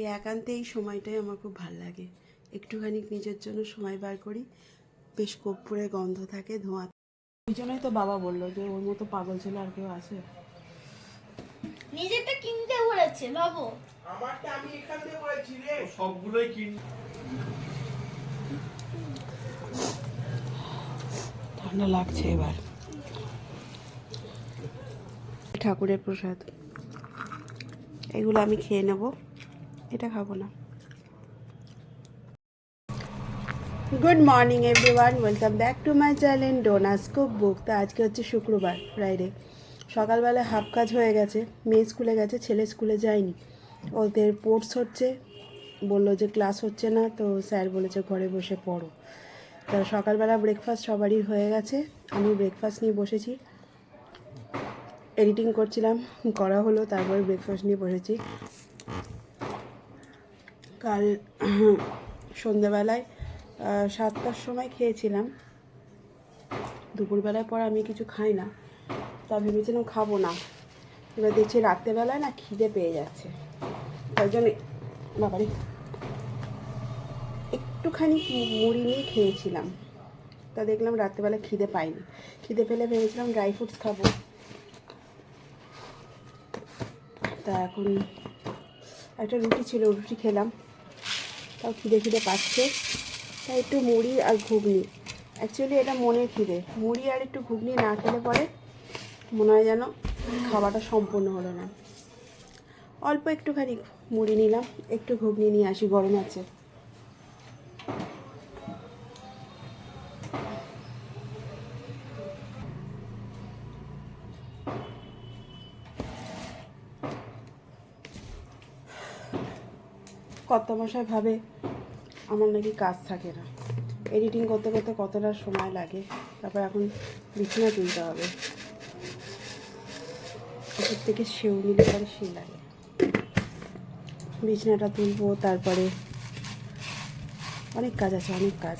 এই একান্তে এই সময়টাই আমার খুব ভালো লাগে। একটুখানি নিজের জন্য সময় বার করি। বেশ কর্পূরের গন্ধ থাকে ধোঁয়া ওই জন্যই তো বাবা বলল যে ওর মতো পাগল ছেলে আর কেউ আছে। নিজেরটা কিনতে বলেছে ভাবো সবগুলোই কিন ঠান্ডা লাগছে এবার। ঠাকুরের প্রসাদ। এগুলো আমি খেয়ে নেব। এটা খাব না। Good morning everyone welcome back to my channel ডোনাস্কোপ book তা আজকে হচ্ছে শুক্রবার ফ্রাইডে সকালবেলা হাফ কাজ হয়ে গেছে, মেয়ে স্কুলে গেছে, ছেলে স্কুলে যায়নি। ওদের পোর্টস হচ্ছে, বলল যে ক্লাস হচ্ছে না, তো স্যার বলেছে ঘরে বসে পড়ো। তা সকালবেলা ব্রেকফাস্ট সবারই হয়ে গেছে, আমি ব্রেকফাস্ট নিয়ে বসেছি। এডিটিং করছিলাম, করা হলো, তারপরে ব্রেকফাস্ট নিয়ে বসেছি। কাল সন্ধ্যাবেলায় সাতটার সময় খেয়েছিলাম। দুপুরবেলায় পর আমি কিছু খাই না, তা ভেবেছিলাম খাব না। এবার দেখছি রাত্রেবেলায় না খিদে পেয়ে যাচ্ছে। তাই জন্য বাবারে, একটুখানি মুড়ি নিয়ে খেয়েছিলাম। তা দেখলাম রাত্রেবেলা খিদে পাইনি। খিদে পেলে ভেবেছিলাম ড্রাই ফ্রুটস খাব। তা এখন একটা রুটি ছিল, রুটি খেলাম। তাও খিদে খিদে পাচ্ছে। তাই একটু মুড়ি আর ঘুগনি। অ্যাকচুয়ালি এটা মনের খিদে। মুড়ি আর একটু ঘুগনি না খেলে পরে মনে হয় যেন খাওয়াটা সম্পূর্ণ হলো না। অল্প একটুখানি মুড়ি নিলাম, একটু ঘুগনি নিয়ে আসি, গরম আছে। কত মশাই ভাবে আমার নাকি কাজ থাকে না। এডিটিং করতে করতে কতটা সময় লাগে, তারপর এখন বিছানা তুলতে হবে। ওপর থেকে সেও নিলে পরে সে লাগে। বিছানাটা তুলবো, তারপরে অনেক কাজ আছে, অনেক কাজ।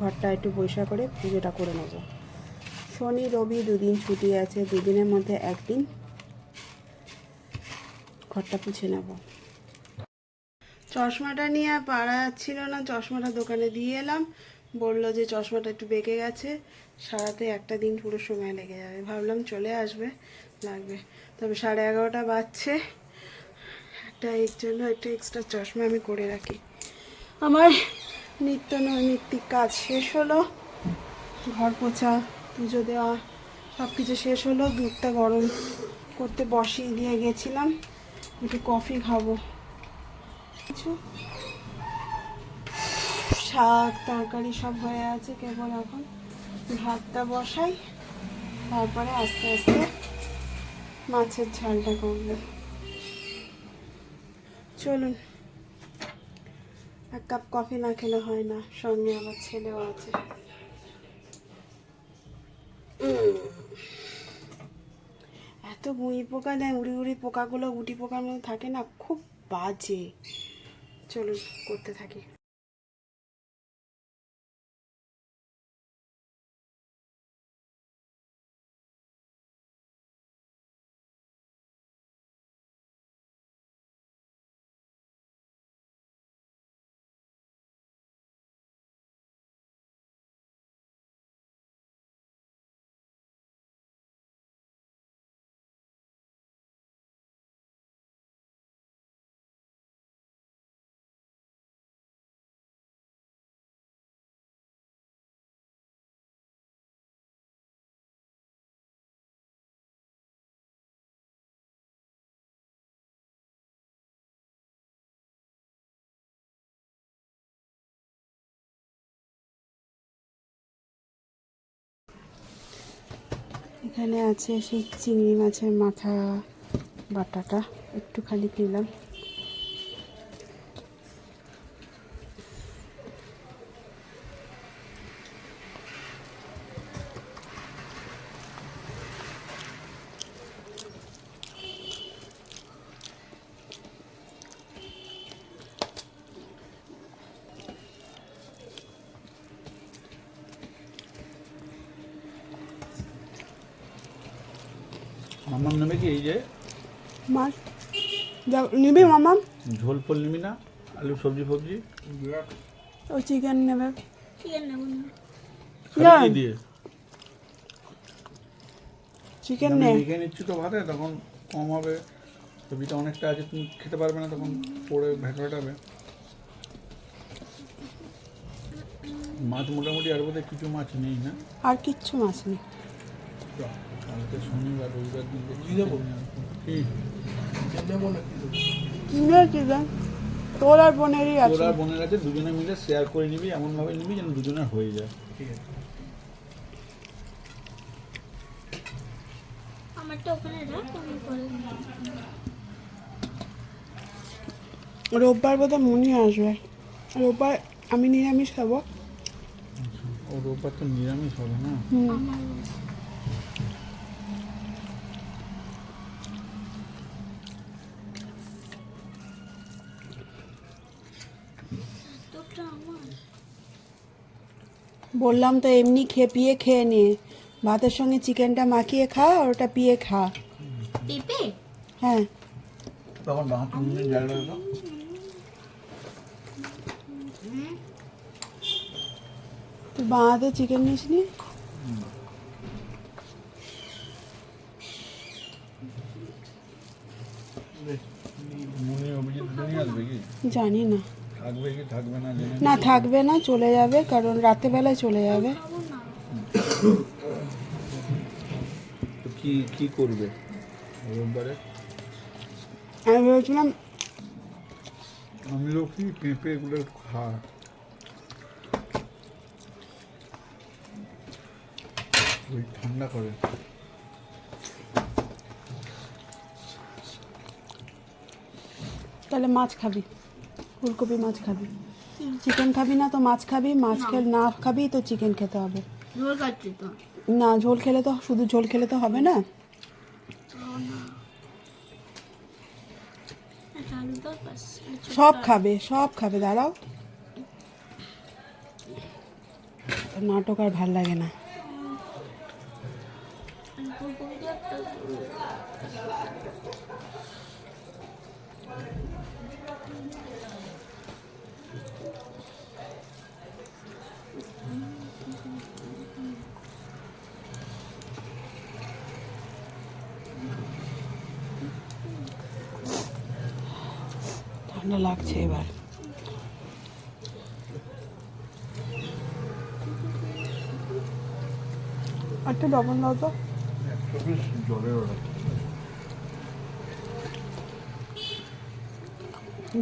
ঘরটা একটু পরিষ্কার করে পুজোটা করে নেব। শনি, রবি দুদিন ছুটি আছে, দুদিনের মধ্যে একদিন ঘরটা পুছে নেব। চশমাটা নিয়ে আর পারা যাচ্ছিল না, চশমাটা দোকানে দিয়ে এলাম। বলল যে চশমাটা একটু বেঁকে গেছে, সারাতে একটা দিন পুরো সময় লেগে যাবে। ভাবলাম চলে আসবে, লাগবে। তবে সাড়ে এগারোটা বাজছে, একটা এর জন্য একটা এক্সট্রা চশমা আমি করে রাখি। আমার নিত্য নৈমিত্তিক কাজ শেষ হলো, ঘর পোছা, পুজো দেওয়া সব কিছু শেষ হলো, দুধটা গরম করতে বসিয়ে দিয়ে গেছিলাম, একটু কফি খাব। কিছু? শাক, তরকারি সব হয়ে আছে কেবল এখন। ভাতটা বসাই, তারপরে আস্তে আস্তে মাছের ঝালটা করব। চলুন, এক কাপ কফি না খেলে হয় না, সঙ্গে আমার ছেলেও আছে। এত গুঁড়ি পোকা দেয়, উড়ি উড়ি পোকাগুলো, গুটি পোকার মধ্যে থাকে না, খুব বাজে। চলুন করতে থাকি। এখানে আছে সেই চিংড়ি মাছের মাথা বাটাটা। একটু খালি আমার কি এই যে? মাছ। যা- নিবি মামা? ঝোল ফোল নিবি না? আলু সবজি ফবজি? ও চিকেন নেবে। চিকেন নেব না। দিয়ে? চিকেন নে। লিখে নিচ্ছি তো ভাতে তখন কম হবে। সবজিটা অনেকটা আছে তুমি খেতে পারবে না তখন পড়ে ভেটো ভেটাবে মাছ মোটামুটি আর বোধহয় কিছু মাছ নেই না? আর কিচ্ছু মাছ নেই। কালকে শনিবার রবিবার দিন দেখি যাব কি নে তোর আর বোনেরই আছে। তোরা বোনের আছে দুজনে মিলে শেয়ার করে নিবি এমনভাবে নিবি যেন দুজনের হয়ে যায়। রোববার বোধহয় মনি আসবে। রোববার আমি নিরামিষ খাব। রোববার তো নিরামিষ হবে না? হুম। বললাম তো এমনি খেয়ে পিয়ে খেয়ে নে। ভাতের সঙ্গে চিকেনটা মাখিয়ে খা আর ওটা পিয়ে খা। পেঁপে হ্যাঁ। তখন বাঁ তিন জায়গা তো তুই বাঁধে চিকেন নিস নি? মুনি জানি না। থাকবে কি থাকবে না জেনে না। থাকবে না চলে যাবে কারণ রাতেবেলায় চলে যাবে। তো কি কি করবে? রোববারে? আমি ভেবেছিলাম আমি লোক কি পেঁপে এগুলো খা। ওই ঠান্ডা করে। তাহলে মাছ খাবি। ফুলকপি মাছ খাবি। চিকেন খাবি না তো মাছ খাবি মাছ খেলে না খাবি তো চিকেন খেতে হবে। না ঝোল খেলে তো শুধু ঝোল খেলে তো হবে না? সব খাবে সব খাবে দাঁড়াও। নাটক আর ভালো লাগে না আর ফুলকপি দিয়ে একটা ঠান্ডা লাগছে এবার। একটু লবণ দাও তো। জলের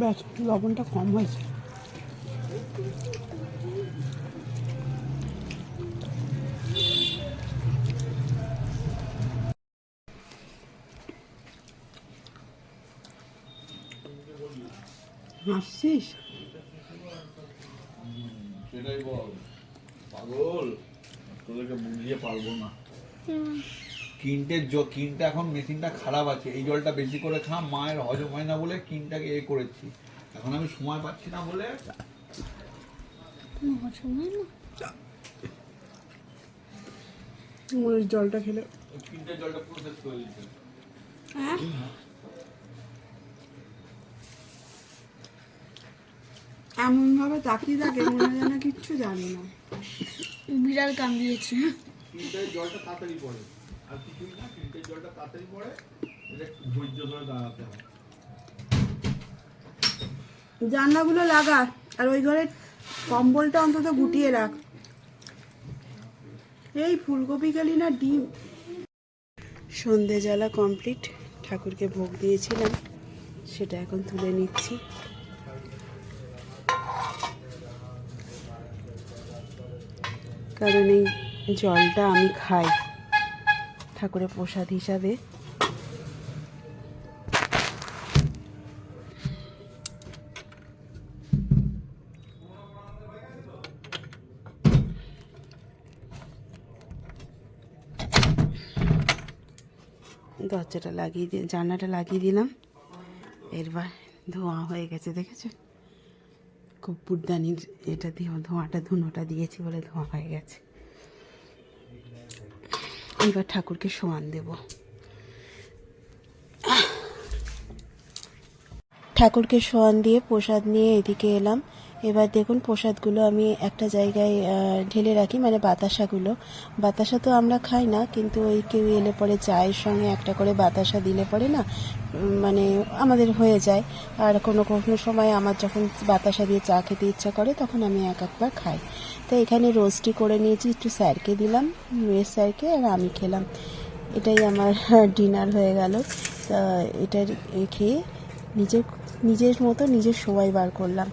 ব্যাস লবণটা কম হয়েছে। হাসছিস সেটাই বল। পাগল তোদেরকে বুঝিয়ে পারব না। কিনতে জ- কিনতে এখন মেশিনটা খারাপ আছে। এই জলটা বেশি করে খা মায়ের হজম হয় না বলে কিনটাকে এ করেছি। এখন আমি সময় পাচ্ছি না বলে জলটা খেলে। কিনতে জলটা প্রসেস করে দিচ্ছে হ্যাঁ? এমনভাবে তাকিয়ে থাকে মনে যেন কিচ্ছু জানি না। বিড়াল কামড়িয়েছে। জলটা তাড়াতাড়ি পড়ে আর কিছুই না কিনতে জলটা তাড়াতাড়ি পড়ে, এটা একটু ধৈর্য ধরে দাঁড়াতে হয় জানলাগুলো লাগা, আর ওই ঘরে কম্বলটা অন্তত গুটিয়ে রাখ। এই ফুলকপি খালি না ডিম। সন্ধে জ্বালা কমপ্লিট ঠাকুরকে ভোগ দিয়েছিলাম, সেটা এখন তুলে নিচ্ছি। কারণ এই জলটা আমি খাই। ঠাকুরের প্রসাদ হিসাবে। দরজাটা লাগিয়ে দিয়ে জানলাটা লাগিয়ে দিলাম। এরবার ধোঁয়া হয়ে গেছে দেখেছ কপুরদানির এটা দিয়ে ধোঁয়াটা, ধুনোটা দিয়েছি বলে ধোঁয়া হয়ে গেছে। এবার ঠাকুরকে সোয়ান দেব। ঠাকুরকে সোয়ান দিয়ে প্রসাদ নিয়ে এদিকে এলাম। এবার দেখুন প্রসাদগুলো আমি একটা জায়গায় ঢেলে রাখি মানে বাতাসাগুলো। বাতাসা তো আমরা খাই না, কিন্তু ওই কেউ এলে পরে চায়ের সঙ্গে একটা করে বাতাসা দিলে পরে না মানে আমাদের হয়ে যায়। আর কোনো কোনো সময় আমার যখন বাতাসা দিয়ে চা খেতে ইচ্ছা করে, তখন আমি এক একবার খাই। তো এখানে রোস্টই করে নিয়েছি, একটু স্যারকে দিলাম মেয়ের স্যারকে, আর আমি খেলাম। এটাই আমার ডিনার হয়ে গেল। তা এটা খেয়ে নিজের নিজের মতো নিজের সময় বার করলাম।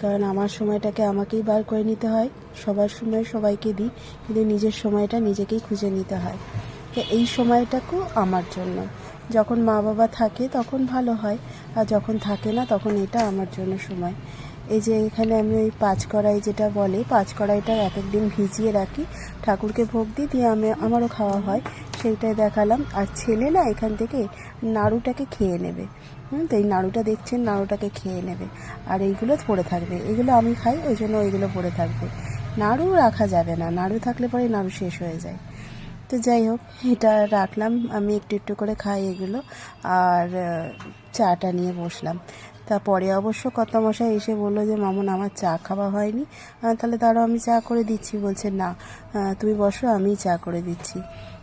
কারণ আমার সময়টাকে আমাকেই বার করে নিতে হয়। সবার সময় সবাইকে দিই, কিন্তু নিজের সময়টা নিজেকেই খুঁজে নিতে হয়। তো এই সময়টাকেও আমার জন্য। যখন মা বাবা থাকে তখন ভালো হয়, আর যখন থাকে না তখন এটা আমার জন্য সময়। এই যে এখানে আমি ওই পাঁচ কড়াই যেটা বলে, পাঁচ কড়াইটা এক একদিন ভিজিয়ে রাখি। ঠাকুরকে ভোগ দিই, দিয়ে আমি, আমারও খাওয়া হয়, সেইটাই দেখালাম। আর ছেলে না এখান থেকে নাড়ুটাকে খেয়ে নেবে। হুম, তো এই নাড়ুটা দেখছেন, নাড়ুটাকে খেয়ে নেবে। আর এইগুলো পড়ে থাকবে। এগুলো আমি খাই, ওই জন্য ওইগুলো পড়ে থাকবে। নাড়ু রাখা যাবে না। নাড়ু থাকলে পরে নাড়ু শেষ হয়ে যায়। তো যাই হোক, এটা রাখলাম। আমি একটু একটু করে খাই এগুলো। আর চাটা নিয়ে বসলাম। তারপরে অবশ্য কত মশাই এসে বলল যে, মামুন, আমার চা খাওয়া হয়নি। তাহলে তারও আমি চা করে দিচ্ছি। বলছে, না তুমি বসো, আমি চা করে দিচ্ছি।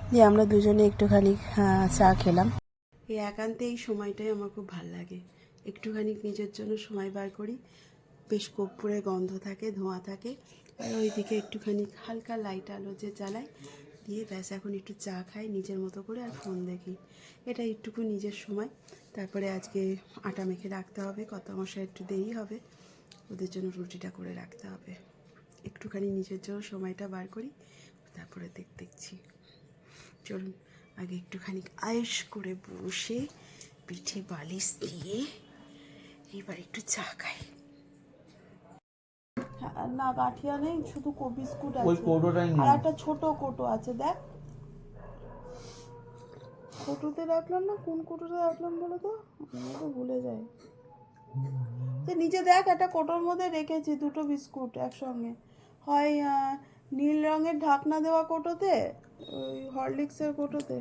দিয়ে আমরা দুজনে একটুখানি চা খেলাম। এই একান্তে এই সময়টাই আমার খুব ভালো লাগে। একটুখানি নিজের জন্য সময় বার করি। বেশ কর্পূরের গন্ধ থাকে, ধোঁয়া থাকে। আর ওইদিকে একটুখানি হালকা লাইট আলো যে জ্বালাই দিয়ে ব্যাস, এখন একটু চা খাই, নিজের মতো করে আর ফোন দেখি। এটা একটুকু নিজের সময়। তারপরে আজকে আটা মেখে রাখতে হবে কত মশা একটু দেরি হবে ওদের জন্য রুটিটা করে রাখতে হবে। একটুখানি নিজের জন্য সময়টা বার করি তারপরে দেখ দেখছি। চলুন আগে একটুখানি আয়েস করে বসে পিঠে বালিশ দিয়ে এবার একটু চা খাই। না গাঠিয়া নেই শুধু কো বিস্কুট ওই আছে। কৌটোটাই আর একটা ছোট কোটো আছে দেখ। কোটোতে রাখলাম না? কোন কোটোতে রাখলাম বলো তো? আমি তো ভুলে যাই যে নিচে দেখ একটা কোটোর মধ্যে রেখেছি দুটো বিস্কুট একসঙ্গে। হয় নীল রঙের ঢাকনা দেওয়া কোটোতে ওই হরলিক্সের কোটোতে।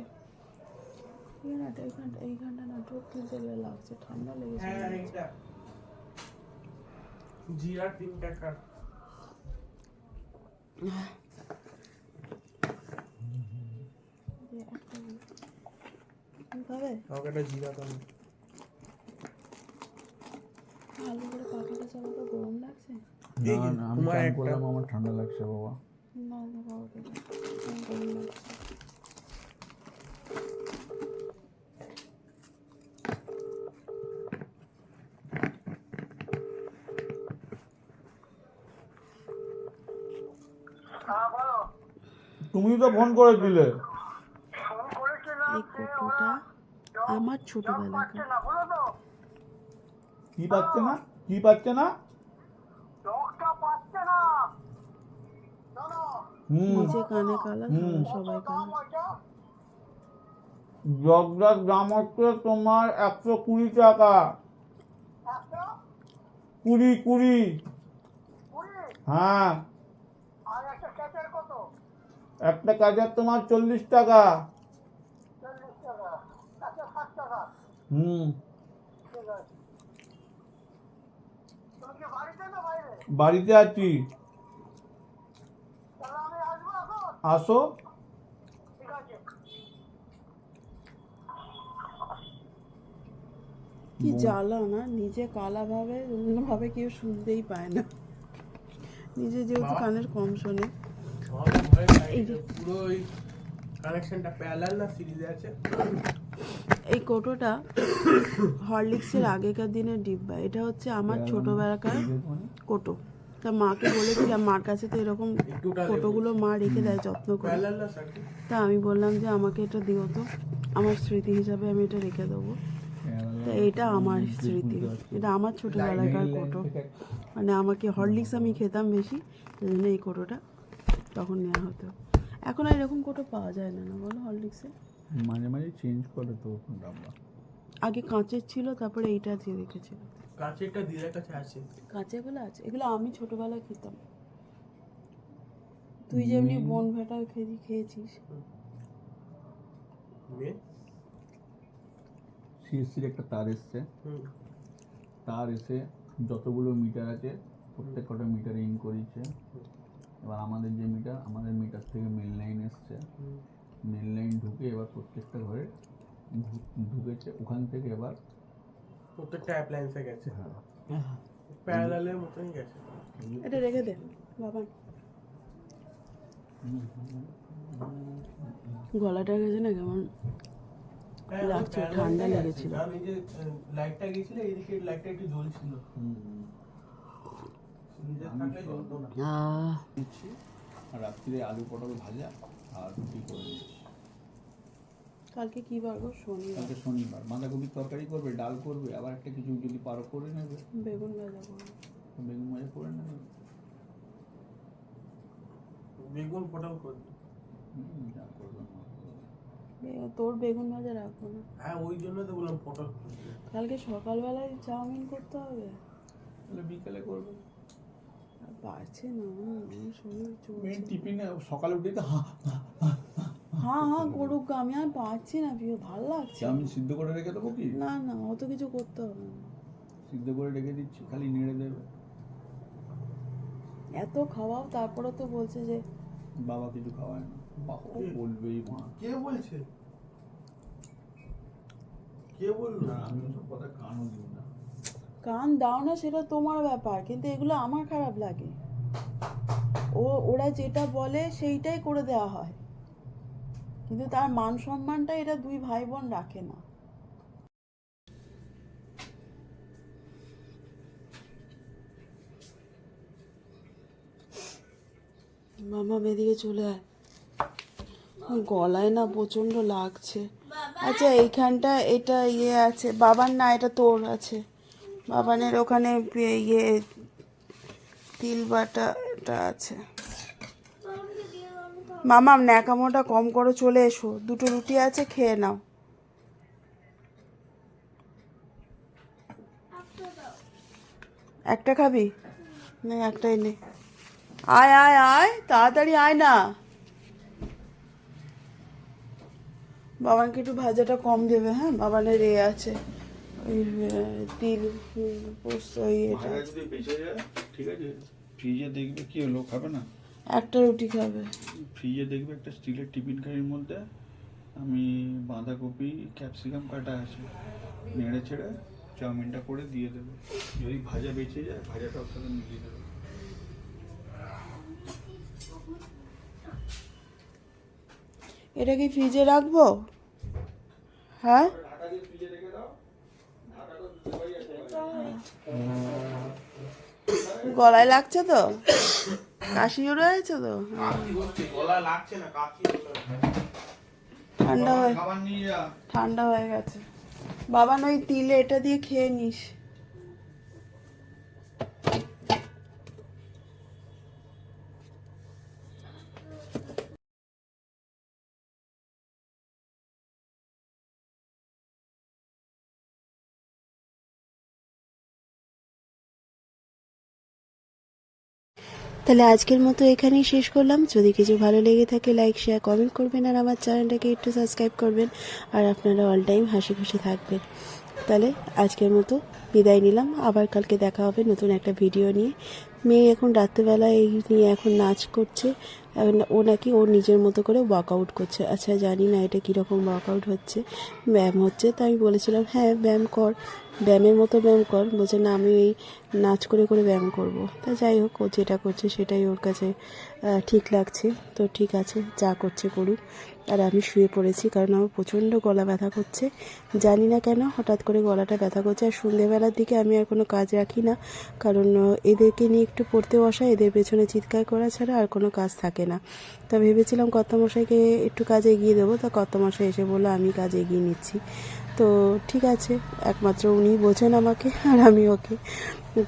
এই না এইখানটা এইখানটা না তুলতে লাগছে ঠান্ডা লেগেছে। হ্যাঁ এইটা। জিরা তিন টাকা যে একটা কি খাবে একটা জিরা দাও ভালো করে পাখাটা চালাতে গরম লাগছে? না না আমি তোমার করলাম আমার ঠান্ডা লাগছে বাবা। না না বাবাকে গরম লাগছে। তুমি তো ফোন করেছিলে এই কোটোটা আমার ছোটবেলাকার। কি পাচ্ছে না? কি পাচ্ছে না? হুম। কানে কালা সবাই কালা। জগদার দাম হচ্ছে তোমার একশো কুড়ি টাকা। কুড়ি কুড়ি। হ্যাঁ। একটা কাজের তোমার চল্লিশ টাকা। হুম। বাড়িতে আছি আসো। কি জ্বালা না নিজে কালা ভাবে অন্য ভাবে কেউ শুনতেই পায় না। নিজে যেহেতু কানের কম শোনে। পুরো ওই কানেকশনটা প্যারালাল না সিরিজে আছে? এই কোটোটা হরলিক্সের আগেকার দিনের ডিব্বা। এটা হচ্ছে আমার ছোটবেলাকার কোটো। তা মাকে বলেছিলাম মার কাছে তো এরকম কোটোগুলো মা রেখে দেয় যত্ন করে। তা আমি বললাম যে আমাকে এটা দিও তো। আমার স্মৃতি হিসাবে আমি এটা রেখে দেবো। তা এটা আমার স্মৃতি। এটা আমার ছোটবেলাকার কোটো। মানে আমাকে হরলিক্স আমি খেতাম বেশি সেই জন্য এই কোটোটা তখন নেওয়া হতো। এখন আর এরকম কোটো পাওয়া যায় না না বলো হরলিক্সে? মাঝে মাঝে চেঞ্জ করে তো ডাব্বা আগে কাঁচের ছিল তারপরে এইটা দিয়ে রেখেছিল কাছেরটা দিদার কাছে আছে। কাঁচেগুলো আছে। এগুলো আমি ছোটবেলায় খেতাম। তুই যেমনি বন ভেটা খেয়ে খেয়েছিস। সিএসসির একটা তার এসছে। তার এসে যতগুলো মিটার আছে প্রত্যেক কটা মিটারে ইন করিয়েছে এবার আমাদের যে মিটার আমাদের মিটার থেকে মেন লাইন এসছে। মেল লাইন ঢুকে এবার প্রত্যেকটা ঘরে ঢুকেছে। ওখান থেকে এবার প্রত্যেকটা অ্যাপ্লায়েন্সে গেছে। প্যারালালের মতনই গেছে। এটা রেখে দে বাবা। গলাটা গেছে না কেমন? হ্যাঁ, লাগছে, ঠান্ডা লেগেছিল। আমি যে লাইটটা গেছিল এইদিকে লাইটটা একটু জ্বলছিল। রাত্রিরে আলু পটল ভাজা। আর রুটি করে কালকে কি বার গো শনিবার। কালকে শনিবার। বাঁধাকপির তরকারি করবে ডাল করবে আবার একটা কিছু যদি পারো করে নেবে। বেগুন ভাজা করব। বেগুন ভাজা করে নেবে? বেগুন পটল করবি। হুম, যা করবে তোর বেগুন ভাজা রাখব না। হ্যাঁ ওই জন্য তো বললাম পটল কালকে সকালবেলায় চাউমিন করতে হবে? তাহলে বিকেলে করবে। পারছি না আমার শরীর চলছে। মেন টিফিনে সকালে উঠে তো হা হ্যাঁ হ্যাঁ করুক গো, আমি আর পারছি না প্রিয় ভালো লাগছে আমি সিদ্ধ করে রেখে দেবো কি? না না অত কিছু করতে হবে না। সিদ্ধ করে রেখে দিচ্ছি খালি নেড়ে দেবে। এত খাওয়াও তারপরে তো বলছে যে বাবা কিছু খাওয়ায় না। বাবা বলবেই মা। কে বলছে? কে বলল? না আমি ওসব কথা কানও দিই না। কান দাও না সেটা তোমার ব্যাপার কিন্তু এগুলো আমার খারাপ লাগে। ও ওরা যেটা বলে সেইটাই করে দেওয়া হয়। কিন্তু তার মান সম্মানটা এটা দুই ভাই বোন রাখে না। মামা এদিকে চলে আয়। গলায় না প্রচণ্ড লাগছে। আচ্ছা এইখানটা এটা ইয়ে আছে বাবার না এটা তোর আছে। বাবানের ওখানে ইয়ে তিল বাটাটা আছে। মামা, ন্যাকামোটা কম করে, চলে এসো। দুটো রুটি আছে, খেয়ে নাও। একটা খাবি? না একটাই নে আয় আয় আয়, তাড়াতাড়ি আয় না। বাবানকে একটু ভাজাটা কম দেবে হ্যাঁ? বাবানের এ আছে। তিল পোস্ত ঠিক আছে? ফ্রিজে দেখবে কি হলো খাবে না? একটা রুটি খাবে। ফ্রিজে দেখবে একটা স্টিলের টিফিন কারির মধ্যে আমি বাঁধাকপি ক্যাপসিকাম কাটা আছে। নেড়ে ছেড়ে চাউমিনটা করে দিয়ে দেবে। যদি ভাজা বেঁচে যায় ভাজাটা ওর সাথে মিলিয়ে দেবে। এটা কি ফ্রিজে রাখব? হ্যাঁ? গলায় লাগছে তো? কাশি রয়েছে তো? কাশি লাগছে না কাশি ঠান্ডা হয়ে ঠান্ডা হয়ে গেছে। বাবা নই তিলে এটা দিয়ে খেয়ে নিস। তাহলে আজকের মতো এখানেই শেষ করলাম। যদি কিছু ভালো লেগে থাকে লাইক শেয়ার কমেন্ট করবেন আর আমার চ্যানেলটাকে একটু সাবস্ক্রাইব করবেন। আর আপনারা অল টাইম হাসি খুশি থাকবেন। তাহলে আজকের মতো বিদায় নিলাম। আবার কালকে দেখা হবে নতুন একটা ভিডিও নিয়ে। মেয়ে এখন রাত্রেবেলা এই নিয়ে এখন নাচ করছে। ও নাকি ও নিজের মতো করে ওয়ার্কআউট করছে। আচ্ছা জানি না এটা কীরকম ওয়ার্কআউট হচ্ছে। ব্যায়াম হচ্ছে, তো আমি বলেছিলাম হ্যাঁ ব্যায়াম কর। ব্যায়ামের মতো ব্যায়াম কর। বলছে, না, আমি এই নাচ করে করে ব্যায়াম করব। তা যাই হোক, ও যেটা করছে সেটাই ওর কাছে ঠিক লাগছে। তো ঠিক আছে, যা করছে করুক। আর আমি শুয়ে পড়েছি কারণ আমার প্রচণ্ড গলা ব্যথা করছে। জানি না কেন হঠাৎ করে গলাটা ব্যথা করছে আর সন্ধ্যেবেলার দিকে আমি আর কোনো কাজ রাখি না। কারণ এদেরকে নিয়ে একটু পড়তে বসা, এদের পেছনে চিৎকার করা ছাড়া আর কোনো কাজ থাকে না। তা ভেবেছিলাম কর্তামশাইকে একটু কাজে এগিয়ে দেবো। তা কর্তামশাই এসে বলল, আমি কাজ এগিয়ে নিচ্ছি। তো ঠিক আছে, একমাত্র উনি বোঝেন আমাকে আর আমি ওকে।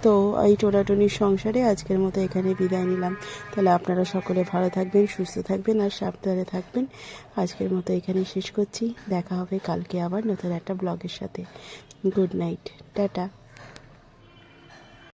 তো এই টোটাটনির সংসারে আজকের মতো এখানে বিদায় নিলাম। তাহলে আপনারা সকলে ভালো থাকবেন, সুস্থ থাকবেন আর সাবধানে থাকবেন। আজকের মতো এখানে শেষ করছি। দেখা হবে কালকে আবার নতুন একটা ব্লগের সাথে। Good night. টাটা।